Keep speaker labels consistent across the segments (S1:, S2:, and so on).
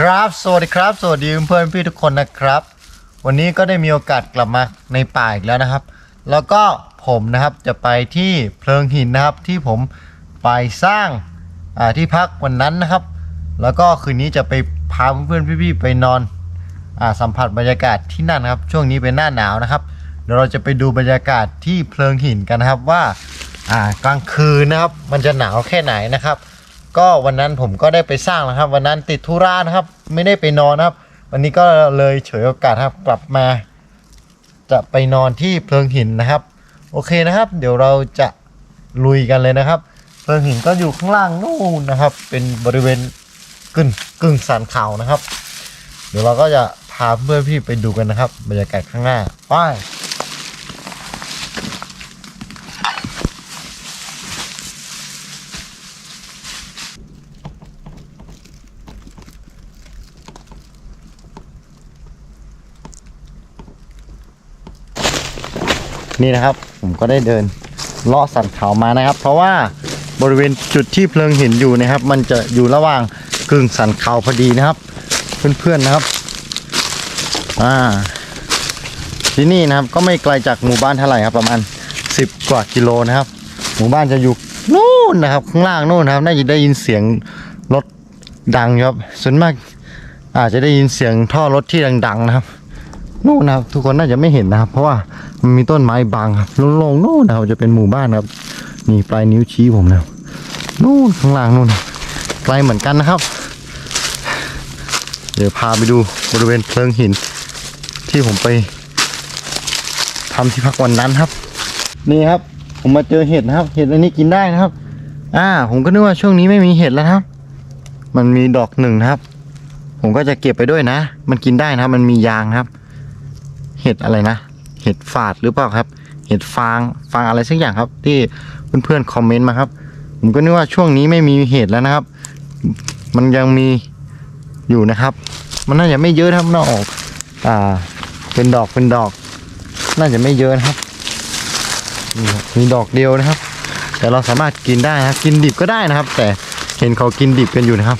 S1: ครับ สวัสดีครับ สวัสดีเพื่อนพี่ทุกคนนะครับ วันนี้ก็ได้มีโอกาสกลับมาในป่าอีกแล้วนะครับ แล้วก็ผมนะครับจะไปที่เพลิงหินนะครับที่ผมไปสร้างอ่าที่พักวันนั้นนะครับ แล้วก็คืนนี้จะไปพาเพื่อนๆพี่ๆไปนอนอ่าสัมผัสบรรยากาศที่นั่นะครับ ช่วงนี้เป็นหน้าหนาวนะครับเดี๋ยวเราจะไปดูบรรยากาศที่เพลิงหินกันนะครับว่าอ่ากลางคืนนะครับ มันจะหนาวแค่ไหนนะครับ ก็วันนั้นผมก็ได้ไปสร้างนะครับ วันนั้นติดธุระนะครับ ไม่ได้ไปนอนครับ วันนี้ก็เลยเฉยโอกาสครับกลับมา จะไปนอนที่เพลิงหินนะครับ โอเคนะครับ เดี๋ยวเราจะลุยกันเลยนะครับ เพลิงหินก็อยู่ข้างล่างนู่นนะครับ เป็นบริเวณกึ่งกึ่งสันเขานะครับ เดี๋ยวเราก็จะพาเพื่อนพี่ไปดูกันนะครับ บรรยากาศข้างหน้าไป นี่นะครับ ผมก็ได้เดินเลาะสันเขามานะครับ เพราะว่าบริเวณจุดที่เพลิงหินอยู่นะครับ มันจะอยู่ระหว่างกึ่งสันเขาพอดีนะครับ เพื่อนๆนะครับอ่าที่นี่นะครับก็ไม่ไกลจากหมู่บ้านเท่าไหร่ครับ ประมาณ 10 กว่ากิโลนะครับ หมู่บ้านจะอยู่นู่นนะครับ ข้างล่างนู่นนะครับ น่าจะได้ยินเสียงรถดังครับส่วนมากอาจจะได้ยินเสียงท่อรถที่ดังๆนะครับ นู่นนะครับ ทุกคนน่าจะไม่เห็นนะครับ เพราะว่า มันมีต้นไม้บังครับโล่งๆนู่นนะครับจะเป็นหมู่บ้านครับนี่ปลายนิ้วชี้ผมนะครับนู่นข้างล่างนู่นไกลเหมือนกันนะครับ เดี๋ยวพาไปดูบริเวณเพลิงหิน ที่ผมไปทำที่พักวันนั้นครับ นี่ครับ ผมมาเจอเห็ดนะครับ เห็ดอันนี้กินได้นะครับ อ่า ผมก็นึกว่าช่วงนี้ไม่มีเห็ดแล้วครับ มันมีดอกหนึ่งนะครับ ผมก็จะเก็บไปด้วยนะ มันกินได้นะครับ มันมียางครับ เห็ดอะไรนะ เห็ดฝาดหรือเปล่าครับ เห็ดฟางฟางอะไรสักอย่างครับ ที่เพื่อนๆคอมเมนต์มาครับ ผมก็นึกว่าช่วงนี้ไม่มีเห็ดแล้วนะครับ มันยังมีอยู่นะครับ มันน่าจะไม่เยอะครับน่าออก อ่า เป็นดอกเป็นดอก น่าจะไม่เยอะนะครับ มีดอกเดียวนะครับ แต่เราสามารถกินได้นะครับกินดิบก็ได้นะครับ แต่เห็นเขากินดิบกันอยู่นะครับ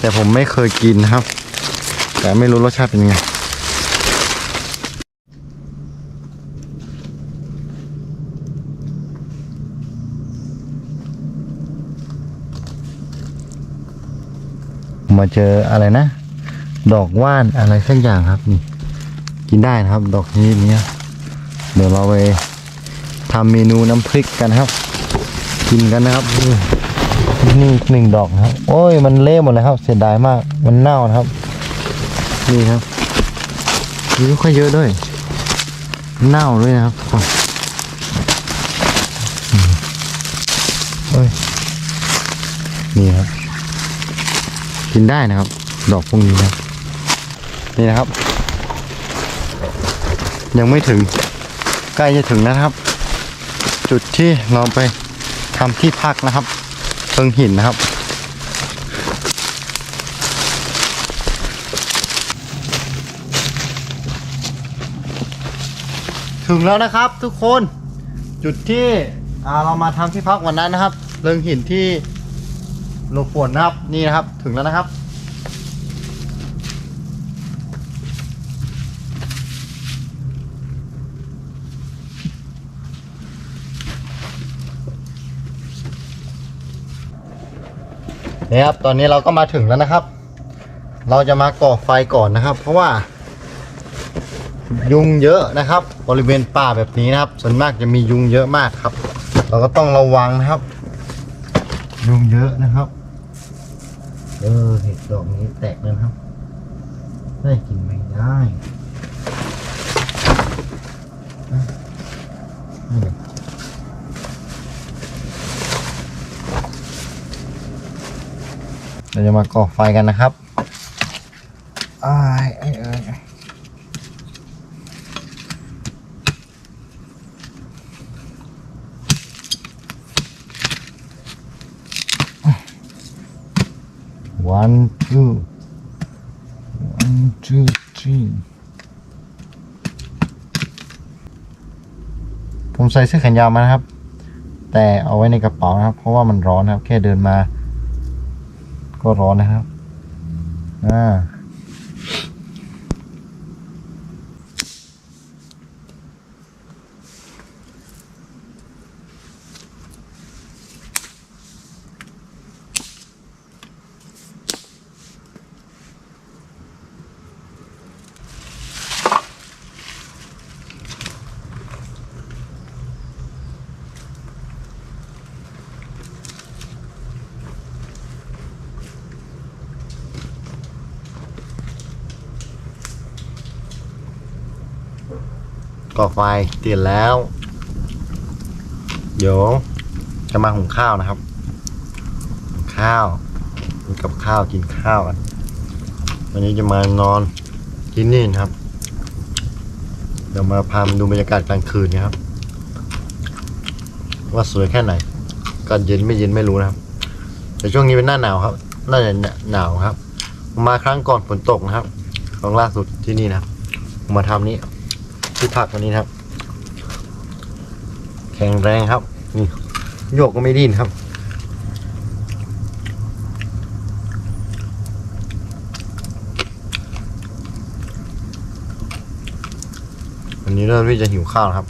S1: แต่ผมไม่เคยกินนะครับ แต่ไม่รู้รสชาติเป็นยังไง มาเจออะไรนะ ดอกว่านอะไรสักอย่างครับนี่กินได้นะครับ ดอกนี้นี้เดี๋ยวเราไปทำเมนูน้ำพริกกันครับ กินกันนะครับ นี่หนึ่งดอกนะครับ โอ้ยมันเละหมดเลยครับ เสียดายมากมันเน่านะครับ นี่ครับนี่ค่อยเยอะด้วย เน่าด้วยนะครับทุกคนอืมเอ้ยนี่ครับ กินได้นะครับ ดอกพวกนี้นะนี่นะครับ ยังไม่ถึงใกล้จะถึงนะครับ จุดที่เราไปทำที่พักนะครับเพิงหินนะครับ ถึงแล้วนะครับทุกคนจุดที่เรามาทำที่พักวันนั้นนะครับ เริงหินที่ หลบฝนนะครับนี่นะครับถึงแล้วนะครับ นี่ครับตอนนี้เราก็มาถึงแล้วนะครับ เราจะมาก่อไฟก่อนนะครับ เพราะว่า ยุงเยอะนะครับ บริเวณป่าแบบนี้นะครับส่วนมากจะมียุงเยอะมากครับ เราก็ต้องระวังนะครับ ยุงเยอะนะครับ เออเห็ดดอกนี้แตกแล้วนะครับ ได้กินไม่ได้อะนี่เลยเราจะมาก่อไฟกันนะครับอ้ายเอ้ยเอ้ยเอ้ย one two one two three ผมใส่เสื้อแขนยาวมานะครับ แต่เอาไว้ในกระเป๋านะครับ เพราะว่ามันร้อนนะครับ แค่เดินมา ก็ร้อนนะครับ อ่า ก่อไฟติดแล้ว เดี๋ยวจะมาหุงข้าวนะครับ ข้าวกินกับข้าวกินข้าวกันวันนี้จะมานอนที่นี่นะครับ เดี๋ยวมาพามาดูบรรยากาศกลางคืนนะครับ ว่าสวยแค่ไหนก็เย็นไม่เย็นไม่รู้นะครับ แต่ช่วงนี้เป็นหน้าหนาวครับน่าจะหนาวครับ มาครั้งก่อนฝนตกนะครับครั้งล่าสุดที่นี่นะครับมมาทำนี้ ที่ผักวันนี้นะครับ แข็งแรงครับนี่โยกก็ไม่ดิ้นครับ วันนี้เริ่มที่จะหิวข้าวครับ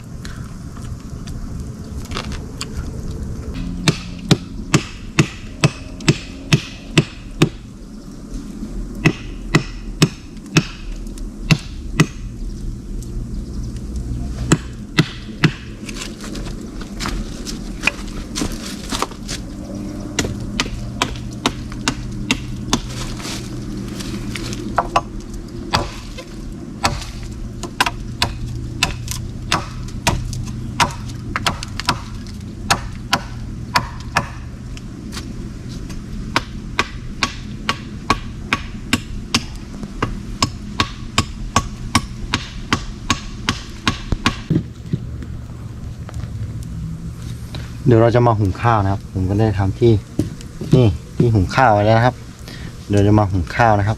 S1: เดี๋ยวเราจะมาหุงข้าวนะครับ ผมก็ได้ทำที่นี่ที่หุงข้าวไว้แล้วนะครับ เดี๋ยวจะมาหุงข้าวนะครับ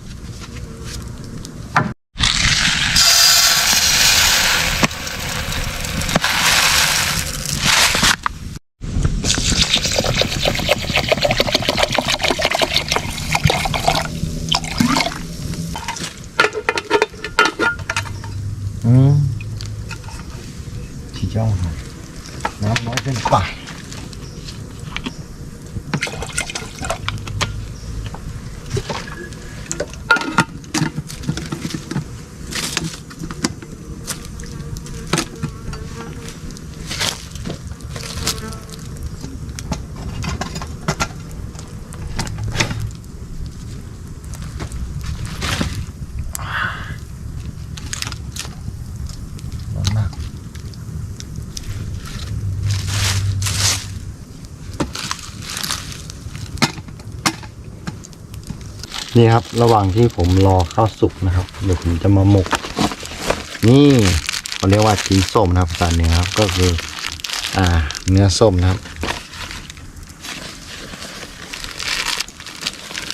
S1: อืมที่จ้องครับน้ำน้อยเกินไปร้อนมาก นี่ครับ ระหว่างที่ผมรอข้าวสุกนะครับ เดี๋ยวผมจะมาหมก นี่เขาเรียกว่าชิ้นส้มนะครับภาษาเหนือครับก็คือ อ่า เนื้อส้มนะครับ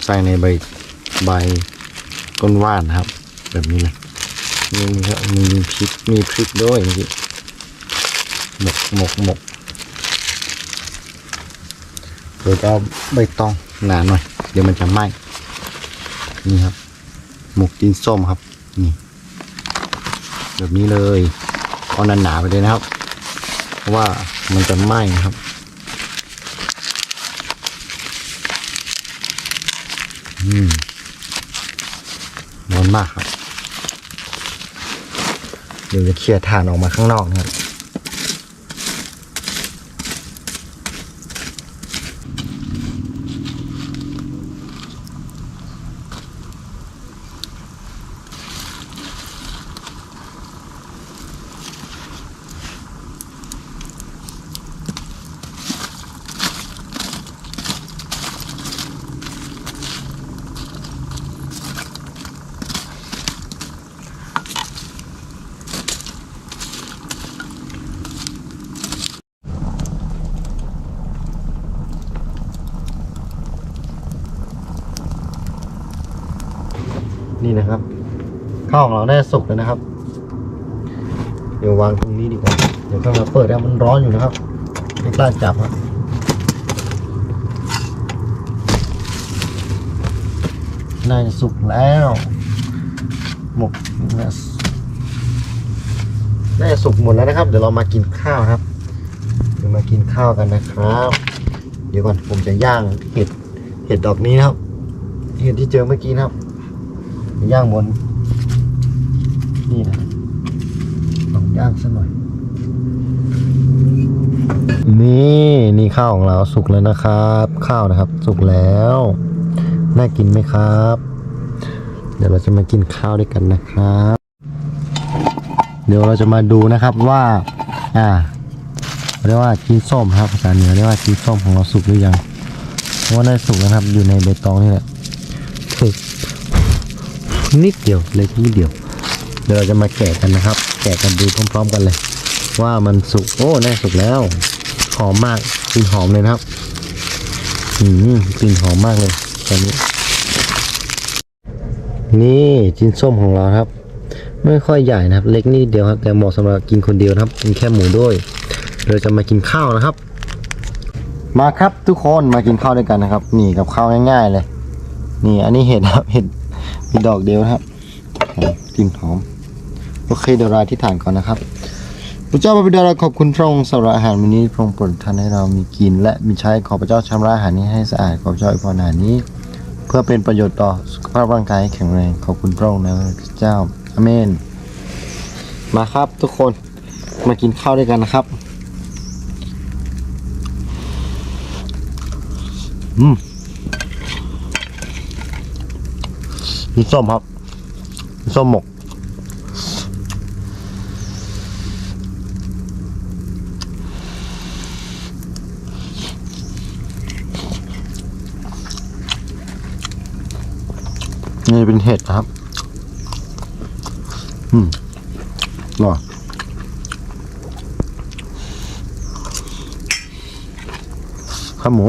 S1: ใส่ในใบใบก้นว่านนะครับ แบบนี้เลยนี่มีครับมีพริกมีพริกด้วยนี่หมกหมกหมกโดยก็ใบตองหนาหน่อย เดี๋ยวมันจะไหม้ นี่ครับ หมกดินส้มครับ นี่ แบบนี้เลยเอาหนาๆไปเลยนะครับ เพราะว่ามันจะไหม้ครับอืมร้อนมากครับ เดี๋ยวจะเคลียร์ถ่านออกมาข้างนอกนะครับ นี่นะครับข้าวของเราได้สุกแล้วนะครับ เดี๋ยววางตรงนี้ดีกว่าเดี๋ยวข้างเราเปิดแล้วมันร้อนอยู่นะครับไม่กล้าจับครับน่าจะสุกแล้วหมกน่าน่าจะสุกหมดแล้วนะครับ เดี๋ยวเรามากินข้าวครับเดี๋ยวมากินข้าวกันนะครับ เดี๋ยวก่อนผมจะย่างเห็ดเห็ดดอกนี้นะครับ เห็ดที่เจอเมื่อกี้นะครับ ย่างบน นี่นะลองย่างสักหน่อย นี่นี่ข้าวของเราสุกแล้วนะครับ ข้าวนะครับ สุกแล้ว น่ากินไหมครับ เดี๋ยวเราจะมากินข้าวด้วยกันนะครับ เดี๋ยวเราจะมาดูนะครับว่า อ่าเรียกว่าชิ้นส้มครับภาษาเหนือเรียกว่าชิ้นส้มของเราสุกหรือยังว่าได้สุกนะครับ อยู่ในใบตองนี่แหละสุก นิดเดียวเล็กนิดเดียวเดี๋ยวเราจะมาแกะกันนะครับ แกะกันดูพร้อม ๆ กันเลย ว่ามันสุกโอ้ได้สุกแล้วหอมมากกลิ่นหอมเลยนะครับอืมกลิ่นหอมมากเลยตอนนี้ นี่ชิ้นส้มของเราครับ ไม่ค่อยใหญ่นะครับ เล็กนิดเดียวครับ แต่เหมาะสำหรับกินคนเดียวนะครับกินแค่หมูด้วยเราจะมากินข้าวนะครับ มาครับทุกคนมากินข้าวด้วยกันนะครับ นี่กับข้าวง่าย ๆ เลย นี่อันนี้เห็ดครับเห็ด มีดอกเดียวนะครับหอมกลิ่นหอม โอเคเดี๋ยวเราอธิษฐานก่อนนะครับพระเจ้าพระบิดาเราขอบคุณพระองค์สำหรับอาหารวันนี้พระองค์โปรดทานให้เรามีกิน และมีใช้ขอพระเจ้าชำระอาหารนี้ให้สะอาดขอพระเจ้าอวยพรอาหารนี้ เพื่อเป็นประโยชน์ต่อสุขภาพร่างกายให้แข็งแรงขอบคุณพระองค์นะพระเจ้าอาเมน มาครับทุกคนมากินข้าวด้วยกันนะครับ อืม นี่ส้มครับส้มหมก นี่เป็นเห็ดนะครับ อืมอร่อยข้าวหมู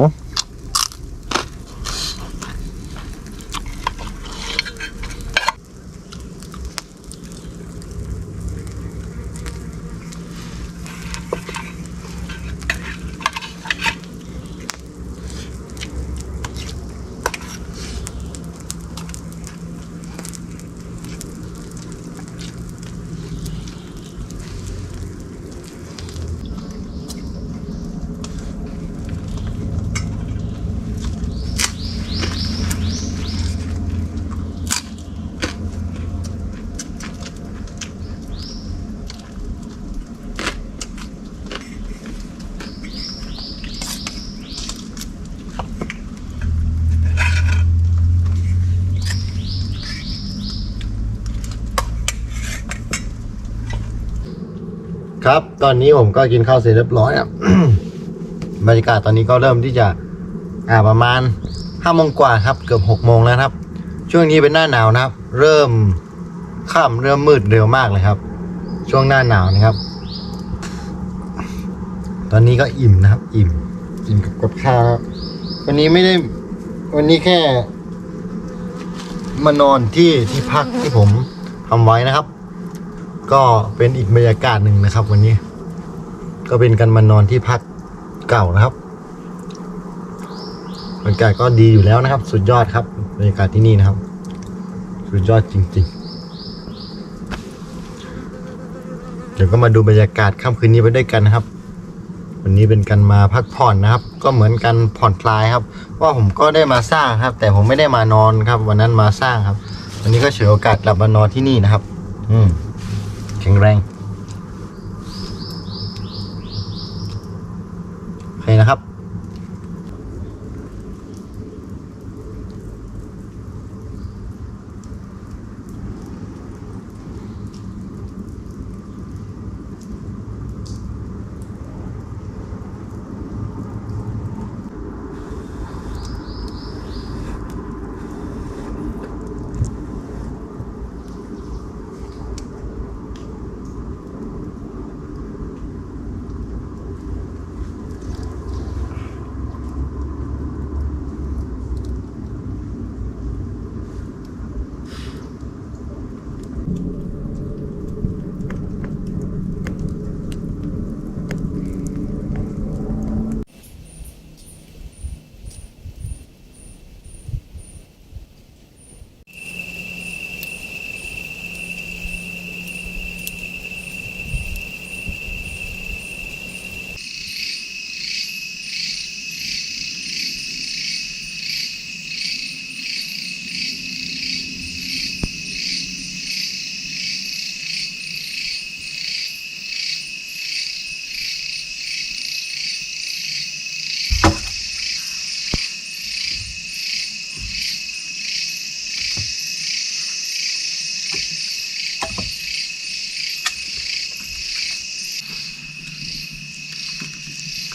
S1: ครับ ตอนนี้ผมก็กินข้าวเสร็จเรียบร้อยครับ บรรยากาศตอนนี้ก็เริ่มที่จะ อ่าประมาณห้าโมงกว่าครับ เกือบหกโมงแล้วครับ ช่วงนี้เป็นหน้าหนาวนะครับ เริ่มค่ำเริ่มมืดเร็วมากเลยครับ ช่วงหน้าหนาวนะครับ ตอนนี้ก็อิ่มนะครับ อิ่มอิ่มกับกับข้าวแล้ววันนี้ไม่ได้ วันนี้แค่ มานอนที่ที่พักที่ผมทำไว้นะครับ ก็เป็นอีกบรรยากาศหนึ่งนะครับ วันนี้ ก็เป็นการมานอนที่พักเก่านะครับบรรยากาศก็ดีอยู่แล้วนะครับ สุดยอดครับบรรยากาศที่นี่นะครับ สุดยอดจริง ๆ เดี๋ยวก็มาดูบรรยากาศค่ำคืนนี้ไปด้วยกันนะครับ วันนี้เป็นการมาพักผ่อนนะครับ ก็เหมือนกันผ่อนคลายครับว่าผมก็ได้มาสร้างครับ แต่ผมไม่ได้มานอนครับ วันนั้นมาสร้างครับ วันนี้ก็เฉยโอกาสกลับมานอนที่นี่นะครับ อืม แข็งแรง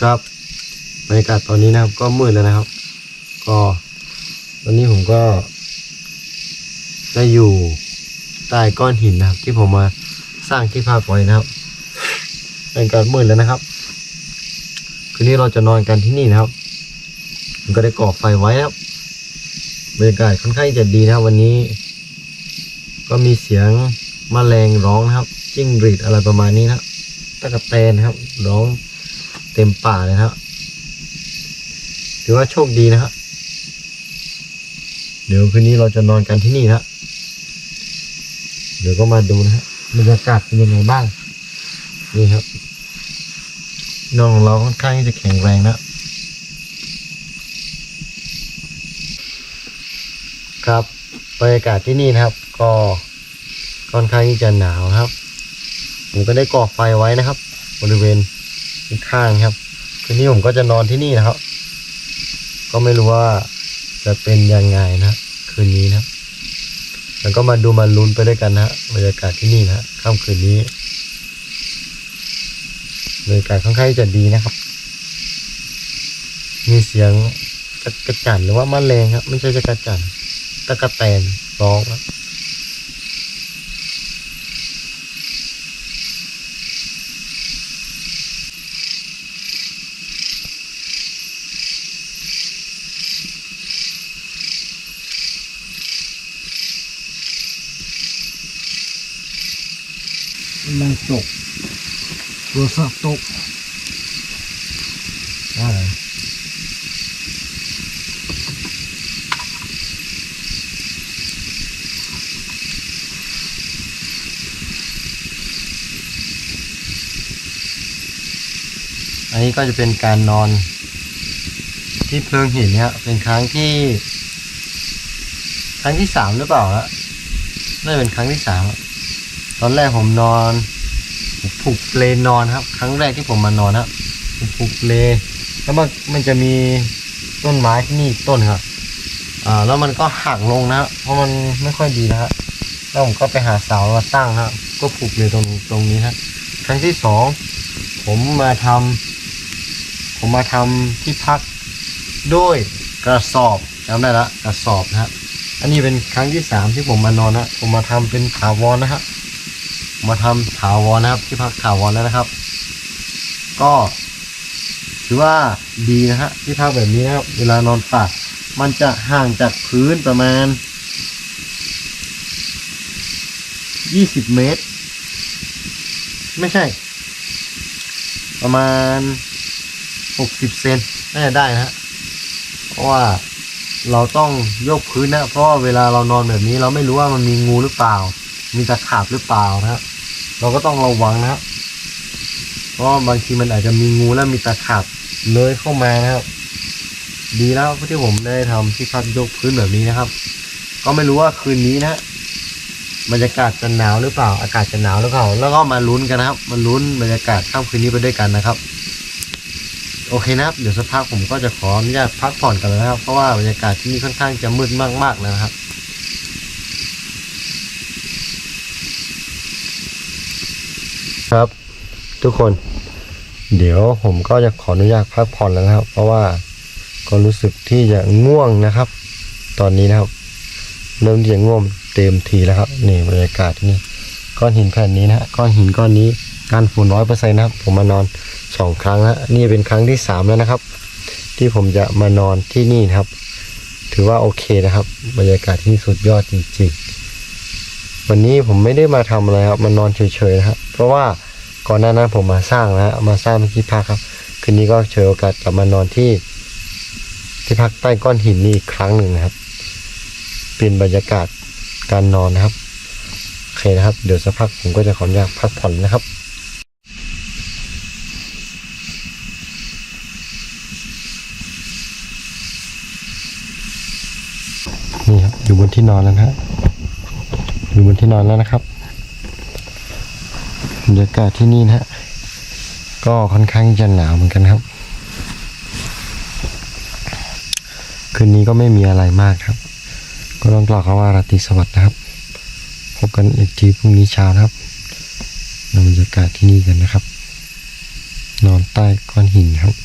S1: ครับบรรยากาศตอนนี้นะครับ ก็มืดแล้วนะครับ ก็ตอนนี้ผมก็ ได้อยู่ใต้ก้อนหินนะครับ ที่ผมมาสร้างที่พักไว้นะครับบรรยากาศมืดแล้วนะครับคืนนี้เราจะนอนกันที่นี่นะครับผมก็ได้ก่อไฟไว้ครับบรรยากาศค่อนข้างจะดีนะครับ วันนี้ ก็มีเสียงมแมลงร้องนะครับจิ้งหรีดอะไรประมาณนี้นะตะกะแตนนะครับร้อง เต็มป่าเลยนะครับถือว่าโชคดีนะครับเดี๋ยวคืนนี้เราจะนอนกันที่นี่นะเดี๋ยวก็มาดูนะฮะบรรยากาศเป็นยังไงบ้าง นี่ครับน้องของเราค่อนข้างที่จะแข็งแรงนะครับบรรยากาศที่นี่นะครับ ก็ค่อนข้างที่จะหนาวครับ ผมก็ได้ก่อไฟไว้นะครับ บริเวณ ข้างครับ คืนนี้ผมก็จะนอนที่นี่นะครับ ก็ไม่รู้ว่าจะเป็นยังไงนะคืนนี้นะแล้วก็มาดูมาลุ้นไปด้วยกันนะบรรยากาศที่นี่นะค่ำคืนนี้บรรยากาศค่อนข้างจะดีนะครับ มีเสียงกระกระจันหรือว่าแมลงครับ ไม่ใช่จะกระจันตะกะแตนร้องครับ
S2: มัน ตกโทรศัพท์ตก
S1: อ่าอันนี้ก็จะเป็นการนอน ที่เพลิงหินเนี่ยเป็นครั้งที่ ครั้งที่สามหรือเปล่าฮะน่าจะเป็นครั้งที่สามตอนแรกผมนอน ผูกเปลนอนครับ ครั้งแรกที่ผมมานอนครับผมผูกเปลแล้วมันมันจะมีต้นไม้ที่นี่ต้นครับอ่าแล้วมันก็หักลงนะเพราะมันไม่ค่อยดีนะฮะแล้วผมก็ไปหาเสามาตั้งนะก็ผูกเปลตรงตรงนี้นะครั้งที่สองผมมาทำผมมาทำที่พักด้วยกระสอบจำได้ละกระสอบนะฮะอันนี้เป็นครั้งที่สามที่ผมมานอนนะผมมาทำเป็นถาวรนะฮะ มาทำถาวรนะครับ ที่พักถาวรแล้วนะครับ ก็ถือว่าดีนะฮะที่พักแบบนี้นะครับ เวลานอนตากมันจะห่างจากพื้นประมาณ 20 เมตร ไม่ใช่ ประมาณ 60 เซนน่าจะได้นะฮะเพราะว่าเราต้องยกพื้นนะ เพราะว่าเวลาเรานอนแบบนี้ เราไม่รู้ว่ามันมีงูหรือเปล่า มีตะขาบหรือเปล่านะครับ เราก็ต้องระวังนะครับ เพราะบางทีมันอาจจะมีงูและมีตะขาบเลื้อยเข้ามานะครับ ดีแล้วที่ผมได้ทำที่พักยกพื้นแบบนี้นะครับ ก็ไม่รู้ว่าคืนนี้นะบรรยากาศจะหนาวหรือเปล่า อากาศจะหนาวหรือเปล่า แล้วก็มาลุ้นกันนะครับ มาลุ้นบรรยากาศค่ำคืนนี้ไปด้วยกันนะครับ โอเคนะครับ เดี๋ยวสักพักผมก็จะขออนุญาตพักผ่อนกันแล้วนะครับ เพราะว่าบรรยากาศที่นี่ค่อนข้างจะมืดมากๆนะครับ ทุกคน เดี๋ยวผมก็จะขออนุญาตพักผ่อนแล้วนะครับ เพราะว่าก็รู้สึกที่จะง่วงนะครับ ตอนนี้นะครับ เริ่มที่จะง่วงเต็มทีแล้วครับนี่บรรยากาศที่นี่ก้อนหินแผ่นนี้นะฮะก้อนหินก้อนนี้การฝุ่นร้อยเปอร์เซ็นต์นะครับ ผมมานอนสองครั้งแล้วนี่เป็นครั้งที่สามแล้วนะครับ ที่ผมจะมานอนที่นี่นะครับ ถือว่าโอเคนะครับ บรรยากาศที่นี่สุดยอดจริง ๆ วันนี้ผมไม่ได้มาทำอะไรครับมานอนเฉยๆนะครับเพราะว่า ก่อนหน้านั้นผมมาสร้างแล้วมาสร้างที่พักครับ คืนนี้ก็เฉยโอกาสกลับมานอนที่ ที่พักใต้ก้อนหินนี่อีกครั้งหนึ่งนะครับ เปลี่ยนบรรยากาศการนอนนะครับโอเคนะครับ เดี๋ยวสักพักผมก็จะขออนุญาตพักผ่อนนะครับนี่ครับอยู่บนที่นอนแล้วนะฮะอยู่บนที่นอนแล้วนะครับ บรรยากาศที่นี่นะฮะก็ค่อนข้างจะหนาวเหมือนกันครับ คืนนี้ก็ไม่มีอะไรมากครับ ก็ต้องกล่าวคำว่าราตรีสวัสดิ์นะครับ พบกันอีกทีพรุ่งนี้เช้านะครับในบรรยากาศที่นี่กันนะครับ นอนใต้ก้อนหินครับ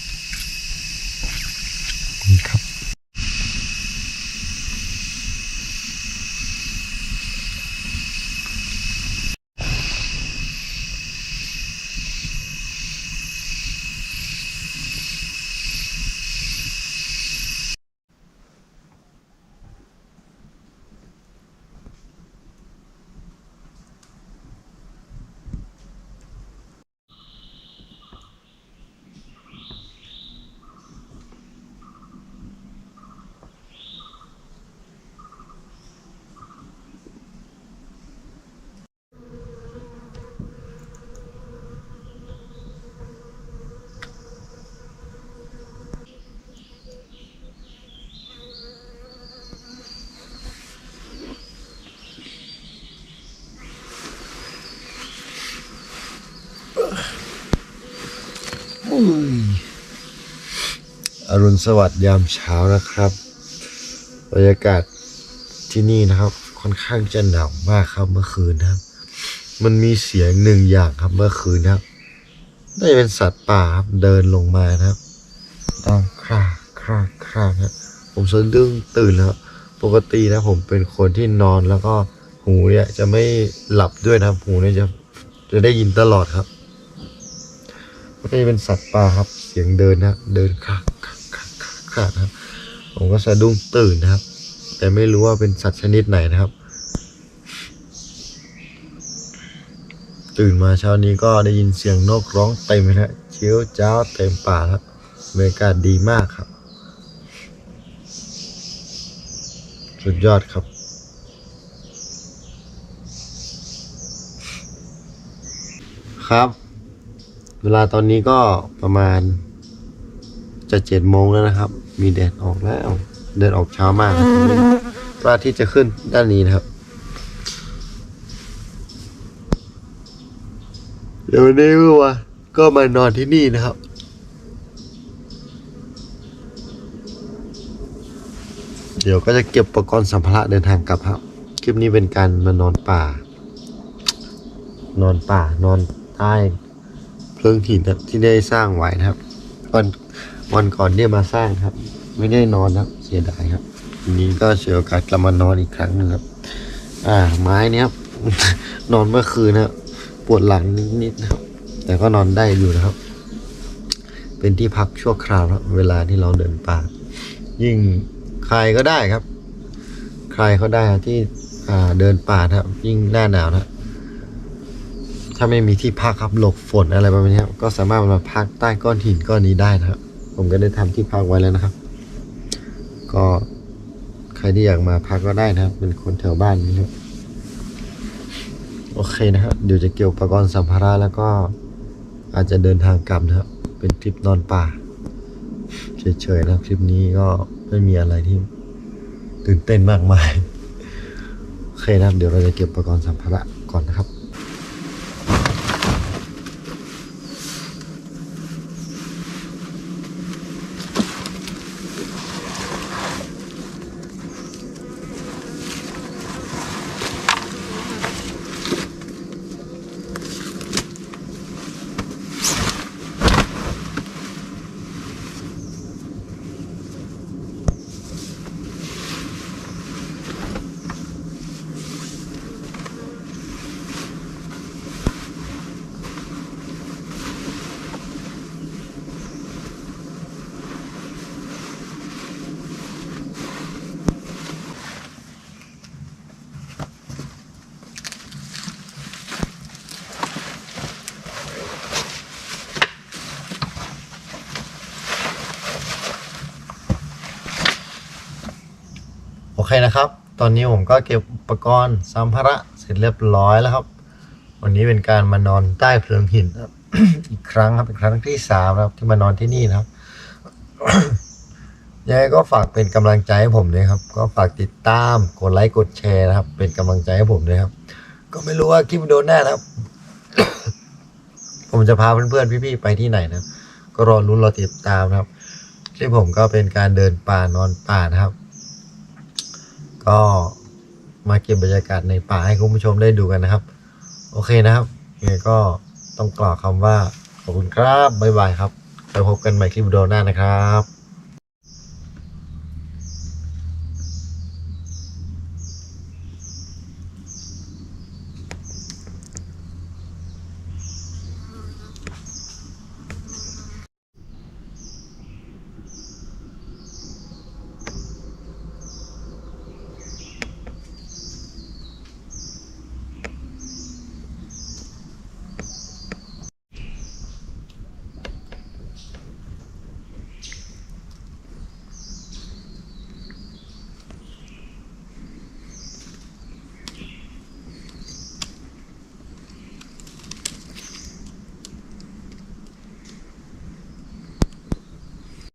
S1: อรุณสวัสดิ์ยามเช้านะครับ บรรยากาศที่นี่นะครับ ค่อนข้างจะหนาวมากครับเมื่อคืนนะครับ มันมีเสียงหนึ่งอย่างครับเมื่อคืนนะครับ ได้เป็นสัตว์ป่าครับเดินลงมานะครับดังคราคราคราครับผมสะดุ้งตื่นแล้วปกตินะผมเป็นคนที่นอนแล้วก็หูเนี่ยจะไม่หลับด้วยนะครับ หูเนี่ยจะจะได้ยินตลอดครับก็จะเป็นสัตว์ป่าครับ เสียงเดินนะเดินคลาก คลากคลากคลากคลากนะครับ ผมก็สะดุ้งตื่นนะครับ แต่ไม่รู้ว่าเป็นสัตว์ชนิดไหนนะครับ ตื่นมาเช้านี้ก็ได้ยินเสียงนกร้องเต็มเลยนะเชียวเจ้าเต็มป่าครับบรรยากาศดีมากครับ สุดยอดครับครับ เวลาตอนนี้ก็ประมาณจะเจ็ดโมงแล้วนะครับ มีแดดออกแล้วเดินออกเช้ามากครับพระอาทิตย์จะขึ้นด้านนี้นะครับ เดี๋ยววันนี้ว่า ก็มานอนที่นี่นะครับเดี๋ยวก็จะเก็บอุปกรณ์สัมภาระเดินทางกลับครับ คลิปนี้เป็นการมานอนป่า นอนป่านอนใต้เพลิงถิ่นที่ได้สร้างไว้นะครับวัน วันก่อนเนี่ยมาสร้างครับ ไม่ได้นอนครับ เสียดายครับนี้ก็เสียโอกาสกลับมานอนอีกครั้งนึงครับ อ่า ไม้เนี้ยครับ นอนเมื่อคืนนะครับปวดหลังนิดๆนะครับ แต่ก็นอนได้อยู่นะครับ เป็นที่พักชั่วคราวครับเวลาที่เราเดินป่า ยิ่งใครก็ได้ครับ ใครเขาได้ที่อ่าเดินป่านะครับ ยิ่งหน้าหนาวนะถ้าไม่มีที่พักครับหลบฝนอะไรประมาณนี้ครับก็สามารถมาพักใต้ก้อนหินก้อนนี้ได้นะครับ ผมก็ได้ทำที่พักไว้แล้วนะครับ ก็ใครที่อยากมาพักก็ได้นะครับ เป็นคนแถวบ้านนี้ครับโอเคนะครับเดี๋ยวจะเกี่ยวอุปกรณ์สัมภาระแล้วก็อาจจะเดินทางกลับนะครับ เป็นทริปนอนป่าเฉยๆนะครับทริปนี้ก็ไม่มีอะไรที่ตื่นเต้นมากมาย โอเคนะครับ เดี๋ยวเราจะเก็บอุปกรณ์สัมภาระก่อนนะครับ เคนะครับ ตอนนี้ผมก็เก็บอุปกรณ์สัมภาระเสร็จเรียบร้อยแล้วครับ วันนี้เป็นการมานอนใต้เพลิงหินครับอีกครั้งครับเป็นครั้งที่สามนะครับ ที่มานอนที่นี่นะครับยังไงก็ฝากเป็นกำลังใจให้ผมด้วยครับ ก็ฝากติดตามกดไลค์กดแชร์นะครับ เป็นกำลังใจให้ผมด้วยครับ ก็ไม่รู้ว่าคลิปวิดีโอหน้านะครับ ผมจะพาเพื่อนๆพี่ๆไปที่ไหนนะก็รอรุ้นรอติดตามนะครับคลิปผมก็เป็นการเดินป่านอนป่านะครับ ก็มาเก็บบรรยากาศในป่าให้คุณผู้ชมได้ดูกันนะครับ โอเคนะครับยังไงก็ต้องกล่าวคำว่าขอบคุณครับบ๊ายบายครับไปพบกันใหม่คลิปวิดีโอหน้านะครับ